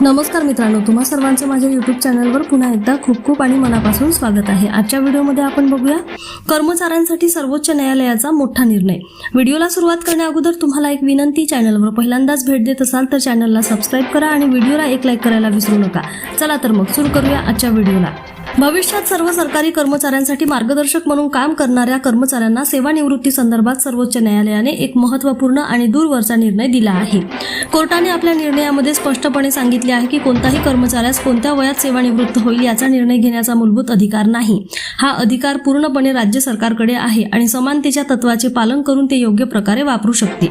नमस्कार मित्रांनो तुम्हा सर्वांचं माझ्या युट्यूब चॅनलवर पुन्हा एकदा खूप खूप आणि मनापासून स्वागत आहे. आजच्या व्हिडिओमध्ये आपण बघूया कर्मचाऱ्यांसाठी सर्वोच्च न्यायालयाचा मोठा निर्णय. व्हिडिओला सुरुवात करण्या अगोदर तुम्हाला एक विनंती चॅनलवर पहिल्यांदाच भेट देत असाल तर चॅनलला सबस्क्राईब करा आणि व्हिडिओला एक लाईक करायला विसरू नका. चला तर मग सुरू करूया आजच्या व्हिडिओला. भविष्यात सर्व सरकारी कर्मचाऱ्यांसाठी मार्गदर्शक म्हणून काम करणाऱ्या कर्मचाऱ्यांना सेवानिवृत्ती संदर्भात सर्वोच्च न्यायालयाने एक महत्त्वपूर्ण आणि दूरवरचा निर्णय दिला आहे. कोर्टाने आपल्या निर्णयामध्ये स्पष्टपणे सांगितले आहे की कोणताही कर्मचाऱ्यास कोणत्या वयात सेवानिवृत्त होईल याचा निर्णय घेण्याचा मूलभूत अधिकार नाही. हा अधिकार पूर्णपणे राज्य सरकारकडे आहे आणि समानतेच्या तत्वाचे पालन करून ते योग्य प्रकारे वापरू शकते.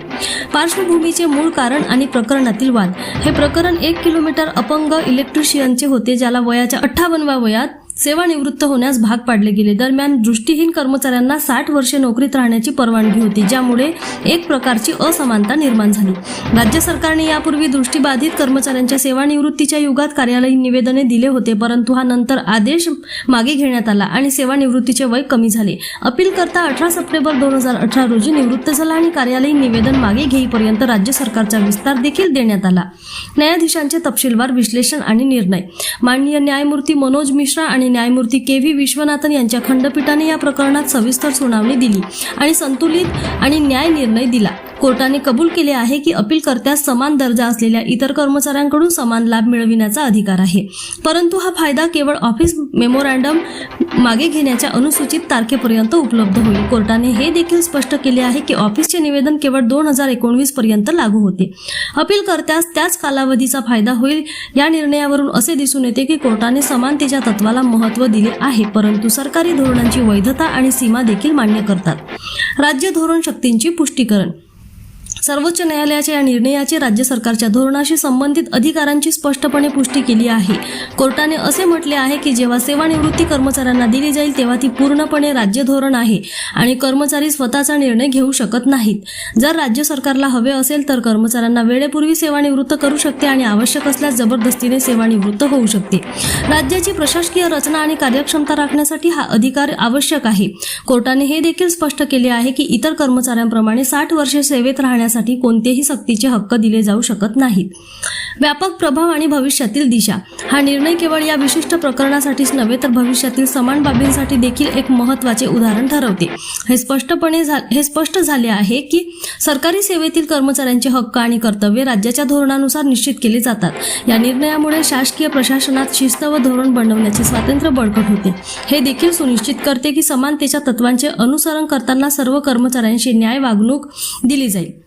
पार्श्वभूमीचे मूळ कारण आणि प्रकरणातील वाद. हे प्रकरण एक किलोमीटर अपंग इलेक्ट्रिशियनचे होते ज्याला वयाच्या अठ्ठावन्नव्या वयात सेवानिवृत्त होण्यास भाग पाडले गेले. दरम्यान दृष्टीहीन कर्मचाऱ्यांना साठ वर्षे नोकरीत राहण्याची परवानगी होती ज्यामुळे एक प्रकारची असमानता निर्माण झाली. राज्य सरकारने यापूर्वी दृष्टीबाधित कर्मचाऱ्यांच्या सेवानिवृत्तीच्या युगात कार्यालयीन निवेदने दिले होते परंतु हा नंतर आदेश मागे घेण्यात आला आणि सेवानिवृत्तीचे वय कमी झाले. अपील करता अठरा सप्टेंबर दोन हजार अठरा रोजी निवृत्त झाला आणि कार्यालयीन निवेदन मागे घेईपर्यंत राज्य सरकारचा विस्तार देखील देण्यात आला. न्यायाधीशांचे तपशीलवार विश्लेषण आणि निर्णय. माननीय न्यायमूर्ती मनोज मिश्रा आणि न्यायमूर्ती के व्ही विश्वनाथन यांच्या खंडपीठाने या प्रकरणात सविस्तर सुनावणी दिली आणि संतुलित आणि न्याय निर्णय दिला. कोर्टाने कबूल केले आहे की अपीलकर्त्यास समान दर्जा असलेल्या इतर कर्मचाऱ्यांकडून समान लाभ मिळविण्याचा अधिकार आहे. परंतु हा फायदा केवळ ऑफिस मेमोरँडम मागे घेण्याच्या अनुसूचित तारखेपर्यंत उपलब्ध होईल. कोर्टाने हे देखील स्पष्ट केले आहे की ऑफिसचे निवेदन केवळ दोन हजार एकोणवीस पर्यंत लागू होते. अपीलकर्त्यास त्याच कालावधीचा फायदा होईल या निर्णयावरून असे दिसून येते की कोर्टाने समानतेच्या तत्वाला महत्त्व दिले आहे परंतु सरकारी धोरणांची वैधता आणि सीमा देखील मान्य करतात. राज्य धोरण शक्तींची पुष्टीकरण सर्वोच्च न्यायालयाच्या या निर्णयाची राज्य सरकारच्या धोरणाशी संबंधित अधिकारांची स्पष्टपणे पुष्टी केली आहे. कोर्टाने असे म्हटले आहे की जेव्हा सेवानिवृत्ती कर्मचाऱ्यांना दिली जाईल तेव्हा ती पूर्णपणे राज्य धोरण आहे आणि कर्मचारी स्वतःचा निर्णय घेऊ शकत नाहीत. जर राज्य सरकारला हवे असेल तर कर्मचाऱ्यांना वेळेपूर्वी सेवानिवृत्त करू शकते आणि आवश्यक असल्यास जबरदस्तीने सेवानिवृत्त होऊ शकते. राज्याची प्रशासकीय रचना आणि कार्यक्षमता राखण्यासाठी हा अधिकार आवश्यक आहे. कोर्टाने हे देखील स्पष्ट केले आहे की इतर कर्मचाऱ्यांप्रमाणे साठ वर्षे सेवेत राहण्यासाठी कोणतेही सक्तीचे हक्क दिले जाऊ शकत नाहीत. व्यापक प्रभाव आणि भविष्यातील दिशा. हा निर्णय केवळ या विशिष्ट प्रकरणासाठीच नव्हे तर भविष्यातील समान बाबींसाठी देखील एक महत्त्वाचे उदाहरण ठरवते. हे स्पष्टपणे झा- हे स्पष्ट झाले आहे की सरकारी सेवेतील कर्मचाऱ्यांचे हक्क आणि कर्तव्य राज्याच्या धोरणानुसार निश्चित केले जातात. या निर्णयामुळे शासकीय प्रशासनात शिस्त व धोरण बनवण्याचे स्वातंत्र्य बळकट होते. हे देखील सुनिश्चित करते की समानतेच्या तत्वांचे अनुसरण करताना सर्व कर्मचाऱ्यांशी न्याय वागणूक दिली जाईल.